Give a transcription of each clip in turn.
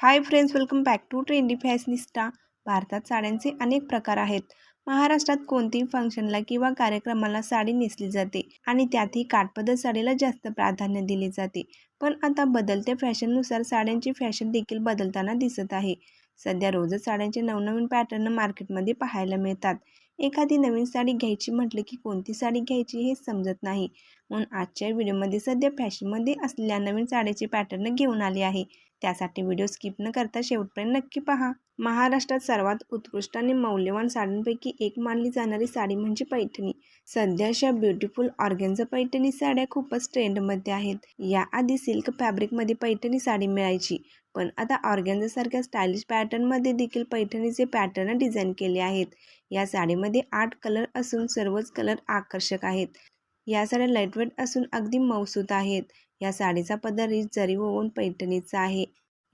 Hi friends welcome back to trendy fashionista भारतात साड्यांचे अनेक प्रकार आहेत. महाराष्ट्रात कोणतीही फंक्शनला किंवा कार्यक्रमाला साडी नेसली जाते आणि त्यातही काठपदर साडीला जास्त प्राधान्य दिले जाते. पण आता बदलत्या फॅशननुसार साड्यांची फॅशन देखील बदलताना दिसत आहे. सध्या रोजच साड्यांचे नवनवीन पॅटर्न मार्केटमध्ये पाहायला मिळतात. एखादी नवीन साडी घ्यायची म्हटलं की कोणती साडी घ्यायची हे समजत नाही. म्हणून आजच्या व्हिडिओमध्ये सध्या फॅशनमध्ये असलेल्या नवीन साड्याचे पॅटर्न घेऊन आले आहे. त्यासाठी व्हिडिओ स्किप न करता शेवटपर्यंत नक्की पहा. महाराष्ट्रात सर्वात उत्कृष्ट आणि मौल्यवान साड्यांपैकी एक मानली जाणारी साडी म्हणजे पैठणी. सध्याच्या ब्युटिफुल ऑर्गेन्झा पैठणी साड्या खूपच ट्रेंडमध्ये आहेत. याआधी सिल्क फॅब्रिकमध्ये पैठणी साडी मिळायची. पण आता ऑर्गॅन्झासारख्या स्टायलिश पॅटर्नमध्ये देखील पैठणीचे पॅटर्न डिझाईन केले आहेत या साडीमध्ये आठ कलर असून सर्वच कलर आकर्षक आहेत. या साड्या लाईटवेट असून अगदी मौसूत आहेत. या साडीचा पदर रिच जरी होऊन पैठणीचा आहे.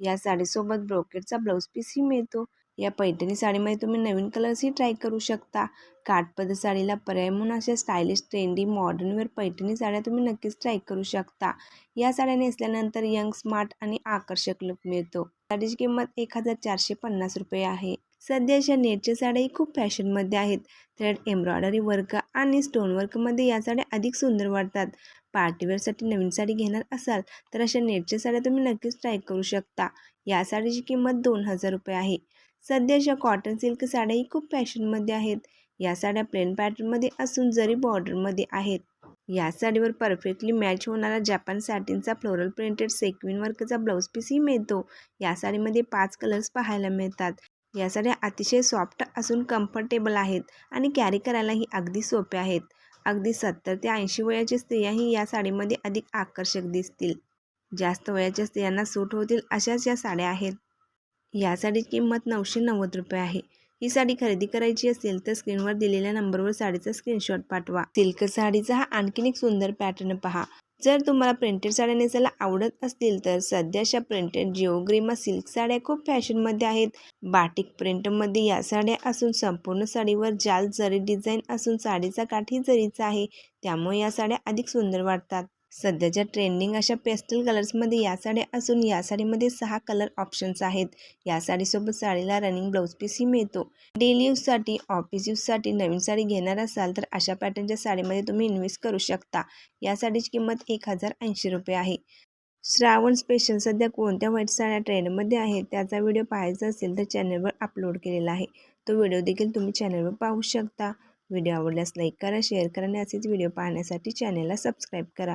या साडीसोबत ब्रोकेटचा ब्लाऊज पीसही मिळतो. या पैठणी साडीमध्ये तुम्ही नवीन कलर्सही ट्राय करू शकता. काठपद साडीला पर्याय म्हणून अशा स्टायलिश ट्रेंडी मॉडर्नवेअर पैठणी साड्या तुम्ही नक्कीच ट्राय करू शकता. या साड्या नेसल्यानंतर यंग स्मार्ट आणि आकर्षक लुक मिळतो. साडीची किंमत एक हजार चारशे पन्नास रुपये आहे. सध्या अशा नेटच्या साड्याही खूप फॅशनमध्ये आहेत. थ्रेड एम्ब्रॉयडरी वर्क आणि स्टोन वर्कमध्ये या साड्या अधिक सुंदर वाटतात. पार्टीवेअरसाठी नवीन साडी घेणार असाल तर अशा नेटच्या साड्या तुम्ही नक्कीच ट्राय करू शकता. या साडीची किंमत दोन हजार रुपये आहे. सध्याच्या कॉटन सिल्क साड्याही खूप फॅशनमध्ये आहेत या साड्या प्लेन पॅटर्नमध्ये असून जरी बॉर्डरमध्ये आहेत. या साडीवर परफेक्टली मॅच होणारा जपान सॅटिनचा फ्लोरल प्रिंटेड सेक्विन वर्कचा ब्लाऊज पीसही मिळतो. या साडीमध्ये पाच कलर्स पाहायला मिळतात. या साड्या अतिशय सॉफ्ट असून कम्फर्टेबल आहेत आणि कॅरी करायलाही अगदी सोप्या आहेत. अगदी सत्तर ते ऐंशी वयाच्या स्त्रियाही या साडीमध्ये अधिक आकर्षक दिसतील. जास्त वयाच्या स्त्रियांना सूट होतील अशाच या साड्या आहेत. या साडीची किंमत नऊशे नव्वद रुपये आहे. ही साडी खरेदी करायची असेल तर स्क्रीनवर दिलेल्या नंबरवर साडीचा स्क्रीनशॉट पाठवा. सिल्क साडीचा हा आणखीन एक सुंदर पॅटर्न पहा. जर तुम्हाला प्रिंटेड साड्या नेसायला आवडत असतील तर सध्याच्या प्रिंटेड जिओग्रीमा सिल्क साड्या खूप फॅशनमध्ये आहेत. बाटिक प्रिंटमध्ये या साड्या असून संपूर्ण साडीवर जाल जरी डिझाईन असून साडीचा काठी जरीचा आहे त्यामुळे या साड्या अधिक सुंदर वाटतात. सध्याच्या ट्रेंडिंग अशा पेस्टल कलर्समध्ये या साड्या असून या साडीमध्ये सहा कलर ऑप्शन्स आहेत. या साडीसोबत साडीला रनिंग ब्लाऊज पीसही मिळतो. डेली यूजसाठी ऑफिस यूजसाठी नवीन साडी घेणार असाल तर अशा पॅटर्नच्या साडीमध्ये तुम्ही इन्व्हेस्ट करू शकता. या साडीची किंमत एक हजार ऐंशी रुपये आहे. श्रावण स्पेशल सध्या कोणत्या व्हाईट साड्या ट्रेंडमध्ये आहेत त्याचा व्हिडिओ पाहायचा असेल तर चॅनलवर अपलोड केलेला आहे. तो व्हिडिओ देखील तुम्ही चॅनलवर पाहू शकता. व्हिडिओ आवडल्यास लाईक करा शेअर करा आणि असेच व्हिडिओ पाहण्यासाठी चॅनलला सबस्क्राईब करा.